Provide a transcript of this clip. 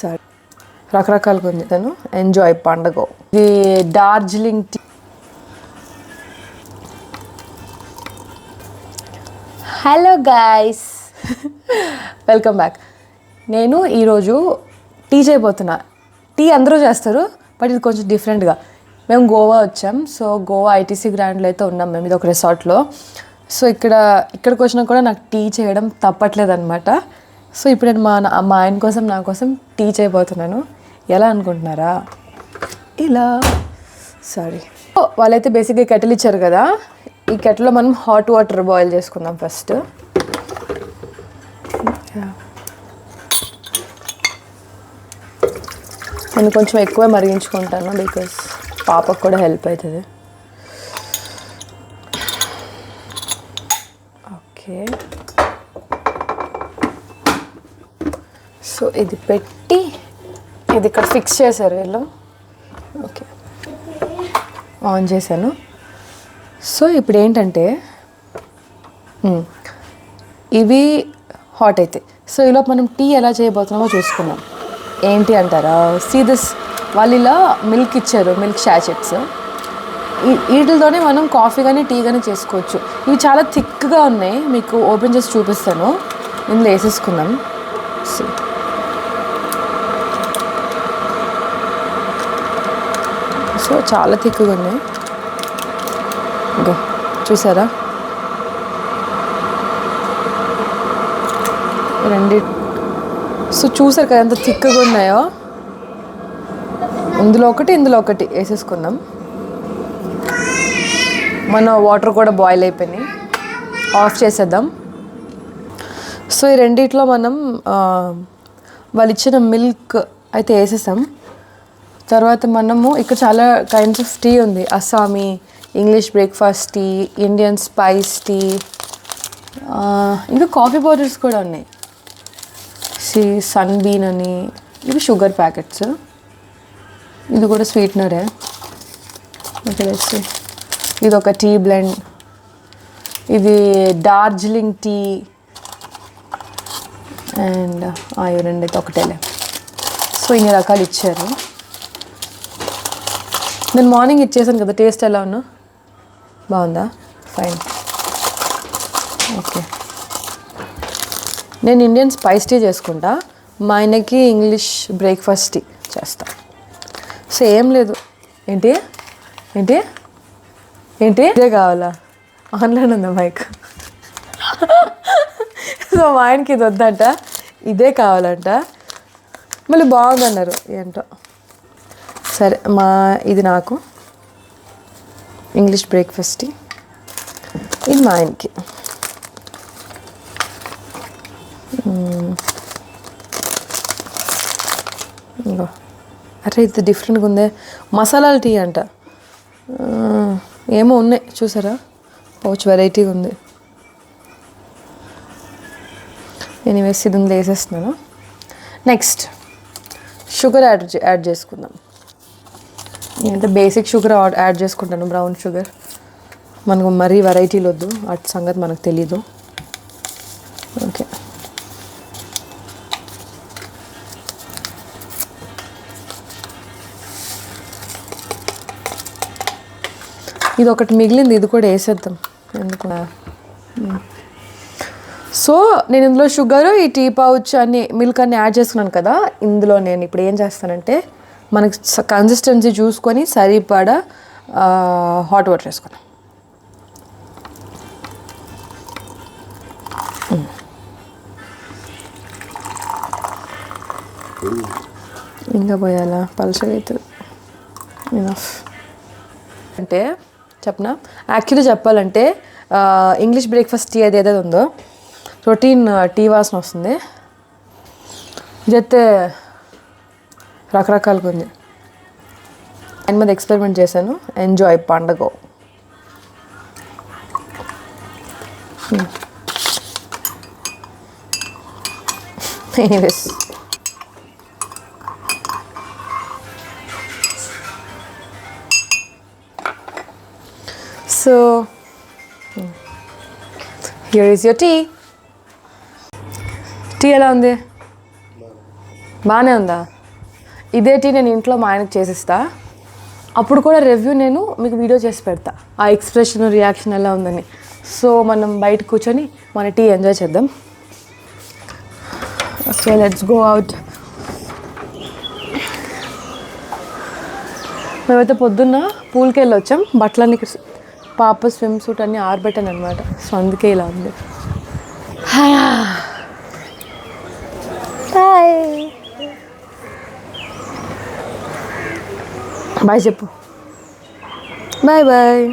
సరే. రకరకాలుగా ఉంది తను. ఎంజాయ్ పండగ. ఇది Darjeeling tea hello guys welcome back నేను ఈరోజు టీ చేయబోతున్నా. టీ అందరూ చేస్తారు బట్ ఇది కొంచెం డిఫరెంట్గా మేము గోవా వచ్చాం. సో గోవా ఐటీసీ గ్రాండ్లో అయితే ఉన్నాం మేము. ఇది ఒక రిసార్ట్లో సో ఇక్కడ ఇక్కడికి వచ్చినా కూడా నాకు టీ చేయడం తప్పట్లేదు అనమాట సో ఇప్పుడు నేను మా నా- మా ఆయన కోసం నా కోసం టీ చేయబోతున్నాను. ఎలా అనుకుంటున్నారా? ఇలా. సారీ వాళ్ళైతే బేసిక్గా కెటిల్ ఇచ్చారు కదా. ఈ కెటిల్లో మనం హాట్ వాటర్ బాయిల్ చేసుకుందాం ఫస్ట్ నేను కొంచెం ఎక్కువ మరిగించుకుంటాను బికాస్ పాపకు కూడా హెల్ప్ అవుతుంది. ఓకే సో ఇది పెట్టి ఇది ఇక్కడ ఫిక్స్ చేశారు వీళ్ళు. ఓకే. ఆన్ చేశాను. సో ఇప్పుడు ఏంటంటే ఇవి హాట్ అయితే. సో ఇలా మనం టీ ఎలా చేయబోతున్నామో చూసుకున్నాం ఏంటి అంటారా? సీ దిస్ వాళ్ళు ఇలా మిల్క్ ఇచ్చారు మిల్క్ షాచెట్స్ వీటితోనే మనం కాఫీ కానీ టీ కానీ చేసుకోవచ్చు. ఇవి చాలా థిక్గా ఉన్నాయి. మీకు ఓపెన్ చేసి చూపిస్తాను. ఇందులో వేసేసుకుందాం. సో సో చాలా థిక్గా ఉన్నాయి. ఇగో చూసారా? రెండు సో చూసారు కదా ఎంత థిక్గా ఉన్నాయో? ఇందులో ఒకటి ఇందులో ఒకటి వేసేసుకున్నాం మన వాటర్ కూడా బాయిల్ అయిపోయినాయి. ఆఫ్ చేసేద్దాం. సో ఈ రెండిట్లో మనం వాళ్ళు ఇచ్చిన మిల్క్ అయితే వేసేసాం. తర్వాత మనము ఇక్కడ చాలా కైండ్స్ ఆఫ్ టీ ఉంది. Assamese English breakfast tea Indian spice tea ఇంకా కాఫీ పౌడర్స్ కూడా ఉన్నాయి. సి సన్ బీన్ అని ఇవి షుగర్ ప్యాకెట్స్ ఇది కూడా స్వీట్నరే ఇది ఒక టీ బ్లెండ్ ఇది డార్జిలింగ్ టీ అండ్ ఇవి రెండైతే ఒకటేలే. సో ఇన్ని రకాలు ఇచ్చారు. నేను మార్నింగ్ ఇచ్చేసాను కదా టేస్ట్ ఎలా ఉన్నా? బాగుందా? ఫైన్ ఓకే నేను ఇండియన్ స్పైస్ టీ చేసుకుంటా. మా ఆయనకి ఇంగ్లీష్ బ్రేక్ఫాస్ట్ టీ చేస్తా. సో ఏం లేదు. ఏంటి? ఏంటి? ఏంటి? ఇదే కావాలా? ఆన్లైన్ ఉందా మైక్ సో మా ఆయనకి ఇది వద్దంట. ఇదే కావాలంట. మళ్ళీ బాగుందన్నారు. ఏంటో? సరే మా ఇది నాకు. ఇంగ్లీష్ బ్రేక్ఫాస్ట్ టీ ఇది మా ఆయనకి. మ్మ్. అరే ఇది డిఫరెంట్గా ఉందే. మసాలాల టీ అంట. ఏమో ఉన్నాయి చూసారా? పౌచ్ వెరైటీగా ఉంది. ఎనీవేస్ ఇది ఉంది వేసేస్తున్నాను నెక్స్ట్ షుగర్ యాడ్ యాడ్ చేసుకుందాం. నేనంటే బేసిక్ షుగర్ యాడ్- యాడ్ చేసుకుంటాను బ్రౌన్ షుగర్ మనకు మరీ వెరైటీలు వద్దు. అటు సంగతి మనకు తెలీదు. ఓకే. ఇది ఒకటి మిగిలింది ఇది కూడా వేసేద్దాం. ఎందుకు? సో నేను ఇందులో షుగరు ఈ టీ పౌచ్ అన్ని మిల్క్ అన్ని యాడ్ చేసుకున్నాను కదా. ఇందులో నేను ఇప్పుడు ఏం చేస్తానంటే మనకి కన్సిస్టెన్సీ చూసుకొని సరిపడా హాట్ వాటర్ వేసుకున్నాం ఇంకా పోయాలా? ఇనఫ్ అంటే చెప్పనా? యాక్చువల్లీ చెప్పాలంటే ఇంగ్లీష్ బ్రేక్ఫాస్ట్ టీ అది ఏదైతే ఉందో ప్రోటీన్ టీ వాసన వస్తుంది. ఇదైతే రకరకాలుగా ఉంది. దాని మీద ఎక్స్పెరిమెంట్ చేశాను. ఎంజాయ్ పండగ anyways so here is your tea tea ఎలా ఉంది? బాగానే ఉందా? ఇదే టీ నేను ఇంట్లో మా ఆయనకు చేసిస్తా. అప్పుడు కూడా రివ్యూ నేను మీకు వీడియో చేసి పెడతా. ఆ ఎక్స్ప్రెషన్ రియాక్షన్ ఎలా ఉందని. సో మనం బయట కూర్చొని మన టీ ఎంజాయ్ చేద్దాం. ఓకే లెట్స్ గో అవుట్ మేమైతే పొద్దున్న పూల్కి వెళ్ళి వచ్చాం బట్టలన్నీ పాప స్విమ్ సూట్ అన్నీ ఆరబెట్టాను అనమాట సో అందుకే ఇలా ఉంది. బాయ్ చెప్పు. Bye bye.